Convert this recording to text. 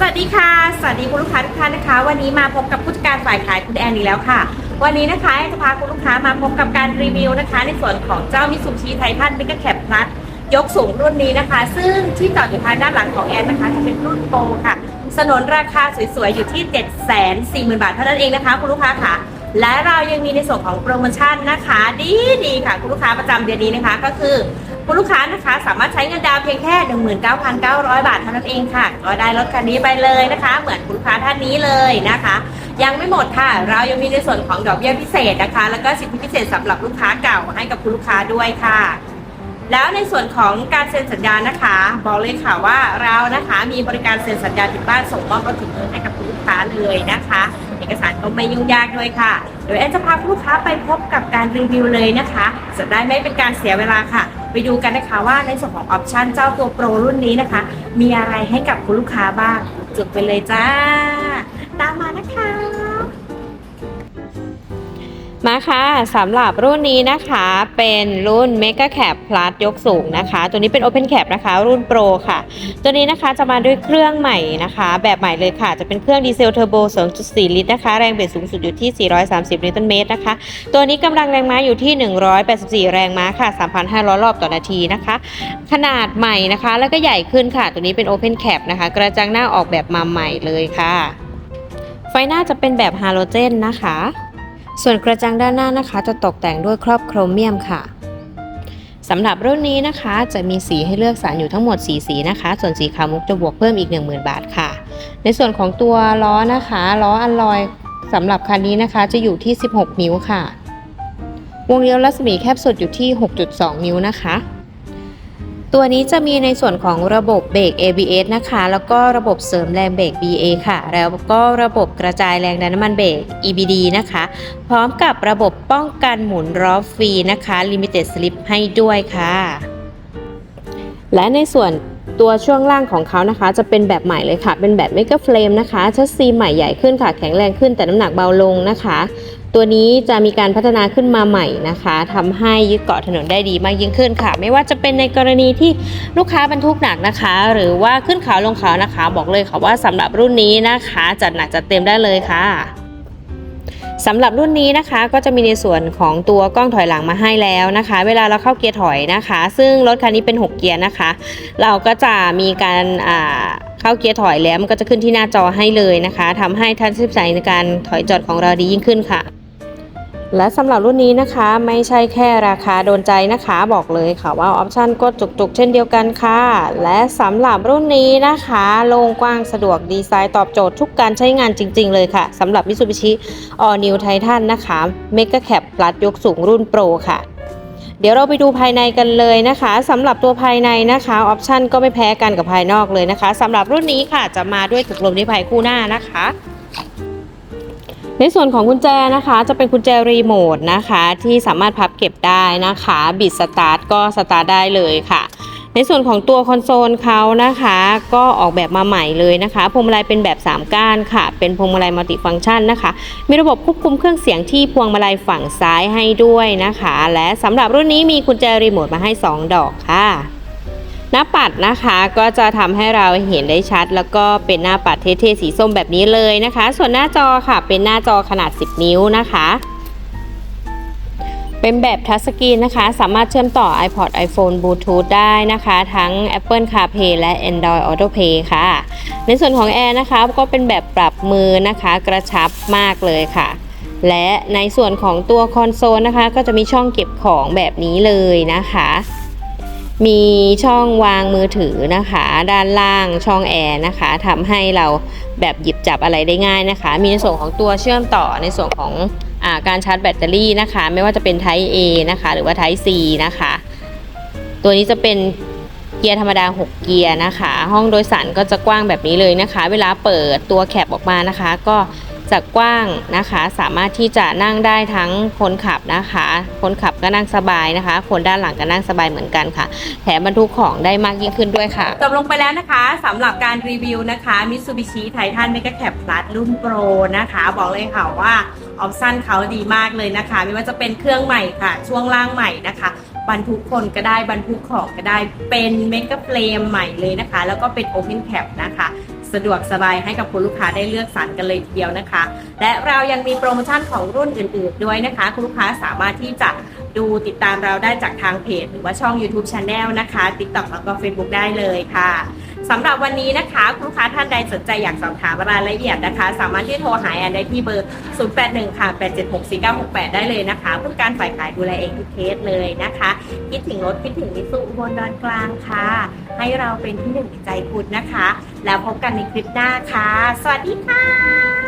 สวัสดีค่ะ สวัสดีคุณลูกค้าทุกท่านนะคะ วันนี้มาพบกับผู้จัดการฝ่ายขายคุณแอนอีกแล้วค่ะ วันนี้นะคะแอนจะพาคุณลูกค้ามาพบกับการรีวิวนะคะ ในส่วนของเจ้ามิสูชิไททันเมกะแคปพลัสยกสูงรุ่นนี้นะคะ ซึ่งที่จอดอยู่ทางด้านหลังของแอนนะคะจะเป็นรุ่นโปรค่ะ สนนราคาสวยๆ อยู่ที่ 7 4 0 0 0 0 บาทเท่านั้นเองนะคะคุณลูกค้าค่ะ และเรายังมีในส่วนของโปรโมชั่นนะคะ ดีดีๆค่ะคุณลูกค้าประจำเดือนนี้นะคะก็คือ คุณลูกค้านะคะ สามารถใช้เงินดาวเพียงแค่ 19,900 บาทเท่านั้นเองค่ะ ก็ได้รถคันนี้ไปเลยนะคะ เหมือนคุณลูกค้าท่านนี้เลยนะคะ ยังไม่หมดค่ะ เรายังมีในส่วนของดอกเบี้ยพิเศษนะคะ แล้วก็สิทธิพิเศษสำหรับลูกค้าเก่าให้กับคุณลูกค้าด้วยค่ะแล้วในส่วนของการเซ็นสัญญานะคะ บอกเลยค่ะว่าเรานะคะมีบริการเซ็นสัญญาถึงบ้านส่งมอบรถถึงมือให้กับคุณลูกค้าเลยนะคะ เอกสารก็ไม่ยุ่งยากด้วยค่ะเดี๋ยวแอนจะพาคุณลูกค้าไปพบกับการรีวิวเลยนะคะ จะได้ไม่เป็นการเสียเวลาค่ะ ไปดูกันนะคะว่าในส่วนของออปชันเจ้าตัวโปรรุ่นนี้นะคะ มีอะไรให้กับคุณลูกค้าบ้างจุดไปเลยจ้า ตามมานะคะ มาค่ะสำหรับรุ่นนี้นะคะเป็นรุ่น Mega Cap Plus ยกสูงนะคะ ตัวนี้เป็น Open Cap นะคะ รุ่น Pro ค่ะ ตัวนี้นะคะจะมาด้วยเครื่องใหม่นะคะ แบบใหม่เลยค่ะ จะเป็นเครื่องดีเซลเทอร์โบ 2.4 ลิตรนะคะ แรงเบสสูงสุดอยู่ที่ 430 นิวตันเมตรนะคะ ตัวนี้กำลังแรงม้าอยู่ที่ 184 แรงม้าค่ะ 3,500 รอบต่อนาทีนะคะ ขนาดใหม่นะคะแล้วก็ใหญ่ขึ้นค่ะ ตัวนี้เป็น Open Cap นะคะ กระจังหน้าออกแบบมาใหม่เลยค่ะ ไฟหน้าจะเป็นแบบฮาโลเจนนะคะ ส่วนกระจังด้านหน้านะคะจะตกแต่งด้วยครอบโครเมียมค่ะสำหรับรุ่นนี้นะคะ จะมีสีให้เลือกสรรอยู่ทั้งหมด 4 สีนะคะ ส่วนสีขาวมุกจะบวกเพิ่มอีก 10,000 บาทค่ะ ในส่วนของตัวล้อนะคะล้ออัลลอยสำหรับคันนี้นะคะจะอยู่ที่ 16 นิ้วค่ะ วงเลี้ยวรัศมีแคบสุดอยู่ที่ 6.2 นิ้วนะคะ ตัวนี้จะมีในส่วนของระบบเบรก ABS นะคะ แล้วก็ระบบเสริมแรงเบรก BA ค่ะ แล้วก็ระบบกระจายแรงดันน้ำมันเบรก EBD นะคะ พร้อมกับระบบป้องกันหมุนล้อฟรีนะคะ Limited Slip ให้ด้วยค่ะ และในส่วนตัวช่วงล่างของเขานะคะ จะเป็นแบบใหม่เลยค่ะ เป็นแบบ Mega Frame นะคะชัสซีใหม่ใหญ่ขึ้นค่ะ แข็งแรงขึ้นแต่น้ำหนักเบาลงนะคะ ตัวนี้จะมีการพัฒนาขึ้นมาใหม่นะคะทำให้ยึดเกาะถนนได้ดีมากยิ่งขึ้นค่ะ ไม่ว่าจะเป็นในกรณีที่ลูกค้าบรรทุกหนักนะคะ หรือว่าขึ้นเขาลงเขานะคะ บอกเลยค่ะว่าสำหรับรุ่นนี้นะคะ จัดหนักจัดเต็มได้เลยค่ะสำหรับรุ่นนี้นะคะก็จะมีในส่วนของตัวกล้องถอยหลังมาให้แล้วนะคะ เวลาเราเข้าเกียร์ถอยนะคะ ซึ่งรถคันนี้เป็น 6 เกียร์นะคะ เราก็จะมีการเข้าเกียร์ถอยแล้วมันก็จะขึ้นที่หน้าจอให้เลยนะคะทำให้ทันสนใจในการถอยจอดของเราดียิ่งขึ้นค่ะ และสำหรับรุ่นนี้นะคะไม่ใช่แค่ราคาโดนใจนะคะ บอกเลยค่ะว่าออปชั่นก็จุกๆ เช่นเดียวกันค่ะ และสำหรับรุ่นนี้นะคะโล่งกว้างสะดวกดีไซน์ตอบโจทย์ทุกการใช้งานจริง ๆ เลยค่ะสำหรับ Mitsubishi All New Titan นะคะ Mega Cap Plus ยกสูงรุ่น Pro ค่ะเดี๋ยวเราไปดูภายในกันเลยนะคะสำหรับตัวภายในนะคะออปชันก็ไม่แพ้กันกับภายนอกเลยนะคะสำหรับรุ่นนี้ค่ะจะมาด้วยถุงลมนิรภัยคู่หน้านะคะ ในส่วนของกุญแจนะคะ จะเป็นกุญแจรีโมทนะคะ ที่สามารถพับเก็บได้นะคะบิดสตาร์ทก็สตาร์ทได้เลยค่ะ ในส่วนของตัวคอนโซลเขานะคะ ก็ออกแบบมาใหม่เลยนะคะพวงมาลัยเป็นแบบ 3 ก้านค่ะ เป็นพวงมาลัยมัลติฟังก์ชันนะคะ มีระบบควบคุมเครื่องเสียงที่พวงมาลัยฝั่งซ้ายให้ด้วยนะคะ และสำหรับรุ่นนี้มีกุญแจรีโมทมาให้ 2 ดอกค่ะ หน้าปัดนะคะก็จะทำให้เราเห็นได้ชัด แล้วก็เป็นหน้าปัดเท่ๆสีส้มแบบนี้เลยนะคะ ส่วนหน้าจอค่ะเป็นหน้าจอขนาด 10 นิ้วนะคะ เป็นแบบทัชสกรีนนะคะ สามารถเชื่อมต่อ iPod iPhone Bluetooth ได้นะคะ ทั้ง Apple CarPlay และ Android AutoPlay ค่ะ ในส่วนของแอร์นะคะก็เป็นแบบปรับมือนะคะ กระชับมากเลยค่ะ และในส่วนของตัวคอนโซลนะคะ ก็จะมีช่องเก็บของแบบนี้เลยนะคะ มีช่องวางมือถือนะคะ ด้านล่างช่องแอร์นะคะทำให้เราแบบหยิบจับอะไรได้ง่ายนะคะ มีในส่วนของตัวเชื่อมต่อในส่วนของอการชาร์จแบตเตอรี่นะคะ ไม่ว่าจะเป็น Type A นะคะ หรือว่า Type C นะคะ ตัวนี้จะเป็นเกียร์ธรรมดา 6 เกียร์นะคะ ห้องโดยสารก็จะกว้างแบบนี้เลยนะคะ เวลาเปิดตัวแคปออกมานะคะ ก็ จะกว้างนะคะ สามารถที่จะนั่งได้ทั้งคนขับนะคะ คนขับก็นั่งสบายนะคะ คนด้านหลังก็นั่งสบายเหมือนกันค่ะ แถมบรรทุกของได้มากยิ่งขึ้นด้วยค่ะจบลงไปแล้วนะคะสำหรับการรีวิวนะคะ Mitsubishi Titan Mega Cap Plus รุ่น Pro นะคะ บอกเลยค่ะว่าออปชั่นเขาดีมากเลยนะคะ ไม่ว่าจะเป็นเครื่องใหม่ค่ะ ช่วงล่างใหม่นะคะบรรทุกคนก็ได้บรรทุกของก็ได้เป็นเมกะเฟรมใหม่เลยนะคะ แล้วก็เป็น Open Cap นะคะ สะดวกสบายให้กับคุณลูกค้าได้เลือกสรรกันเลยทีเดียวนะคะ และเรายังมีโปรโมชั่นของรุ่นอื่น ๆ ด้วยนะคะ คุณลูกค้าสามารถที่จะดูติดตามเราได้จากทางเพจ หรือว่าช่อง YouTube Channel นะคะ TikTok แล้วก็ Facebook ได้เลยค่ะ สำหรับวันนี้นะคะคุณลูกค้าท่านใดสนใจอยากสอบถามรายละเอียดนะคะ สามารถที่โทรหาแอนได้ที่เบอร์ 081 ค่ะ 876 4968 ได้เลยนะคะผู้การฝ่ายขายดูแลเองทุกเคสเลยนะคะ คิดถึงรถคิดถึงมิสุอุบลดอนกลางค่ะ ให้เราเป็นที่หนึ่งในใจคุณนะคะ แล้วพบกันในคลิปหน้าค่ะ สวัสดีค่ะ